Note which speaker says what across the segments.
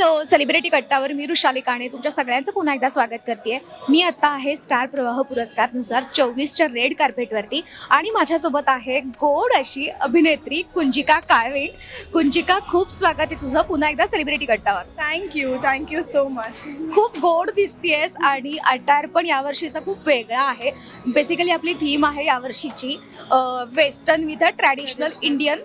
Speaker 1: Hello celebrity कट्टावर मी ऋषाली काणे तुमच्या सगळ्यांचं पुन्हा एकदा स्वागत करते मी आत्ता आहे स्टार प्रवाह पुरस्कार दोन हजार चोवीसच्या रेड कार्पेटवरती आणि माझ्यासोबत आहे गोड अशी अभिनेत्री कुंजिका काळवेट कुंजिका खूप स्वागत आहे तुझं पुन्हा एकदा celebrity कट्टावर.
Speaker 2: Thank you thank you so much
Speaker 1: खूप गोड दिसतीयस आणि अटायर पण यावर्षीचा खूप वेगळा आहे. बेसिकली आपली थीम आहे यावर्षीची western with a traditional Indian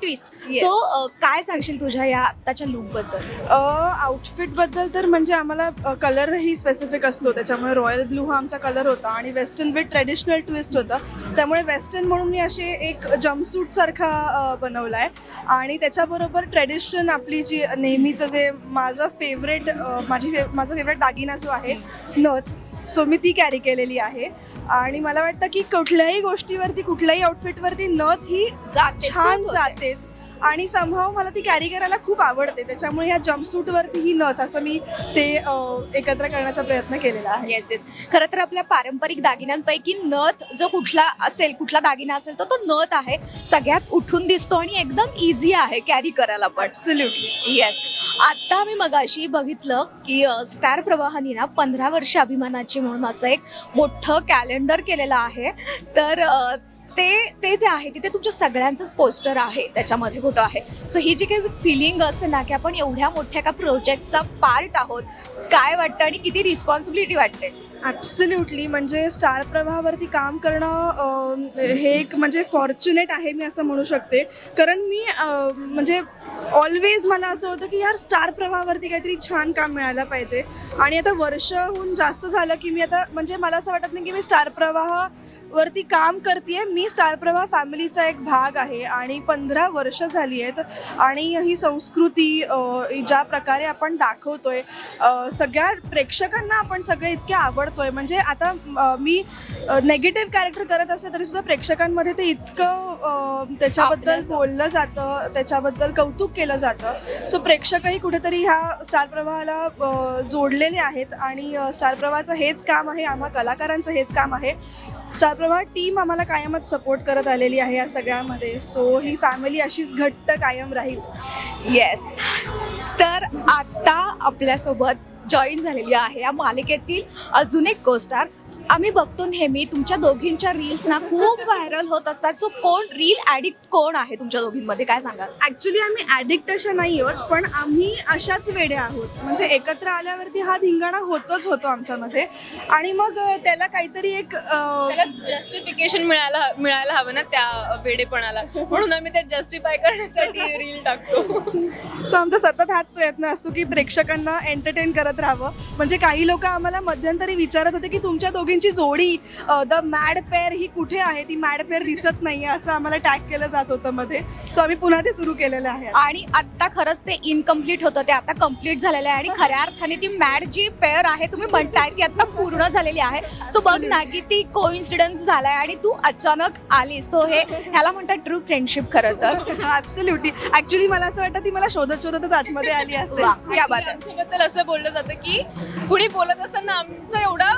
Speaker 1: twist. So काय सांगशील तुझ्या या आत्ताच्या लुकबद्दल
Speaker 2: आउटफिटबद्दल तर म्हणजे आम्हाला कलरही स्पेसिफिक असतो. त्याच्यामुळे रॉयल ब्लू हा आमचा कलर होता आणि वेस्टर्न विथ ट्रेडिशनल ट्विस्ट होता. त्यामुळे वेस्टर्न म्हणून मी असे एक जम्पसूट सारखा बनवला आहे आणि त्याच्याबरोबर ट्रेडिशन आपली जी नेहमीचं जे माझं फेवरेट माझी फे माझा फेवरेट दागिना जो आहे नथ सो मी ती कॅरी केलेली आहे. आणि मला वाटतं की कुठल्याही गोष्टीवरती कुठल्याही आउटफिटवरती नथ ही
Speaker 1: जाते,
Speaker 2: छान. जातेच. आणि संभाव मला ती कॅरी करायला खूप आवडते. त्याच्यामुळे ह्या जम्पसूटवरती ही नथ असं मी ते एकत्र करण्याचा प्रयत्न केलेला आहे.
Speaker 1: येस येस खरं तर आपल्या पारंपरिक दागिन्यांपैकी नथ जो कुठला असेल कुठला दागिना असेल तर तो नथ आहे. सगळ्यात उठून दिसतो आणि एकदम इझी आहे कॅरी करायला पण.
Speaker 2: ॲब्सल्युटली
Speaker 1: येस आता मी मगाशी बघितलं की स्टार प्रवाहानी ना पंधरा वर्ष अभिमानाची म्हणून असं एक मोठं कॅलेंडर केलेलं आहे. तर ते ते जे आहे तिथे तुमच्या सगळ्यांचंच पोस्टर आहे त्याच्यामध्ये फोटो आहे. सो ही जी काही फिलिंग असते ना की आपण एवढ्या मोठ्या एका प्रोजेक्टचा पार्ट आहोत काय वाटतं आणि किती रिस्पॉन्सिबिलिटी वाटते?
Speaker 2: ॲब्सल्युटली म्हणजे स्टार प्रवाहावरती काम करणं हे एक म्हणजे फॉर्च्युनेट आहे मी असं म्हणू शकते. कारण मी म्हणजे ऑलवेज मला असं होतं की यार स्टार प्रवाहावरती काहीतरी छान काम मिळायला पाहिजे. आणि आता वर्षहून जास्त झालं की मी आता म्हणजे मला असं वाटत नाही की मी स्टार प्रवाह प्रवाहावरती काम करते मी स्टार प्रवाह फॅमिलीचा एक भाग आहे आणि पंधरा वर्ष झाली आहेत. आणि ही संस्कृती ज्या प्रकारे आपण दाखवतोय सगळ्या प्रेक्षकांना आपण सगळे इतके आवडतोय. म्हणजे आता मी नेगेटिव्ह कॅरेक्टर करत असते तरी सुद्धा प्रेक्षकांमध्ये ते इतकं त्याच्याबद्दल. बोललं जातं त्याच्याबद्दल कौतुक केलं जातं. सो प्रेक्षकही कुठेतरी ह्या स्टार प्रवाहाला जोडलेले आहेत. आणि स्टार प्रवाहाचं हेच काम आहे आम्हा कलाकारांचं हेच काम आहे. स्टार प्रवाह टीम आम्हाला कायमच सपोर्ट करत आलेली आहे या सगळ्यामध्ये. सो ही फॅमिली अशीच घट्ट कायम राहील.
Speaker 1: येस तर आत्ता आपल्यासोबत जॉईन झालेली आहे. या मालिकेतील अजून एक कोस्टार आम्ही बघतो नेहमी तुमच्या दोघींच्या रील्स ना खूप व्हायरल होत असतात. सो कोण रील ॲडिक्ट कोण आहे तुमच्या दोघींमध्ये? काय सांगाल?
Speaker 2: ॲक्च्युली आम्ही ॲडिक्ट अशा नाही आहोत पण आम्ही अशाच वेड्या आहोत. म्हणजे एकत्र आल्यावरती हा धिंगाणा होतोच होतो आमच्यामध्ये. आणि मग त्याला काहीतरी एक
Speaker 3: त्याला जस्टिफिकेशन मिळायला मिळायला हवं ना त्या वेडेपणाला. म्हणून आम्ही ते जस्टिफाय करण्यासाठी रील टाकतो.
Speaker 2: सो आमचा सतत हाच प्रयत्न असतो की प्रेक्षकांना एंटरटेन करत राहावं. म्हणजे काही लोक आम्हाला मध्यंतरी विचारत होते की तुमच्या दोघींची जोडी द मॅड पेअर ही कुठे आहे? ती मॅड पेअर दिसत नाही असं आम्हाला टॅग केलं जात होतं मध्ये. सो आम्ही पुन्हा ते सुरू केलेलं आहे.
Speaker 1: आणि आत्ता खरंच ते इनकम्प्लीट होतं. ते आता कंप्लीट झालेलं आहे. आणि खऱ्या अर्थाने ती मॅड जी पेअर आहे तुम्ही म्हणताय ती आता पूर्ण झालेली आहे. सो बघ ना की ती कोइन्सिडन्स झालाय आणि तू अचानक आली सो हे ह्याला म्हणतात ट्रू फ्रेंडशिप खरं तर.
Speaker 2: ऍब्सोल्युटली ऍक्च्युली मला असं वाटतं ती मला शोधत शोधतच आतमध्ये आली असेल.
Speaker 1: आहे
Speaker 3: आमच्याबद्दल असं बोललं जातं की कुणी बोलत असताना आमचा एवढा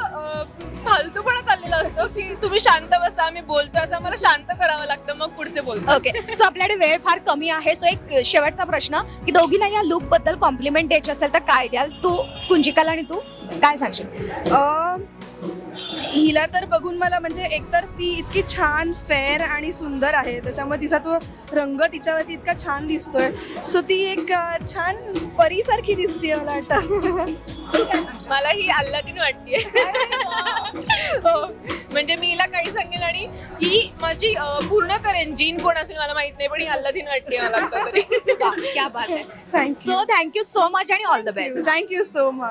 Speaker 3: फालतूपणा चाललेला असतो की तुम्ही शांत बसा आम्ही बोलतो असं आम्हाला शांत करावं लागतं मग पुढचे बोलतो.
Speaker 1: ओके सो आपल्याकडे वेळ फार कमी आहे. सो एक शेवटचा प्रश्न की दोघींना या लुकबद्दल कॉम्प्लिमेंट द्यायची असेल तर काय द्याल तू कुंजिकाला आणि तू? काय सांगशील?
Speaker 2: अं, हिला तर बघून मला म्हणजे एकतर ती इतकी छान फेअर आणि सुंदर आहे. त्याच्यामुळे तिचा तो रंग तिच्यावरती इतका छान दिसतोय. सो ती एक छान परीसारखी दिसते मला वाटतं.
Speaker 3: मला ही अल्लादीन वाटते हो. म्हणजे मी हिला काही सांगेल आणि ही माझी पूर्ण करेन. जीन कोण असेल मला माहीत नाही पण ही अल्लादीन वाटते मला आता तरी
Speaker 1: क्या बात आहे
Speaker 2: thank you
Speaker 1: so thank you so much आणि all the best
Speaker 2: thank you so much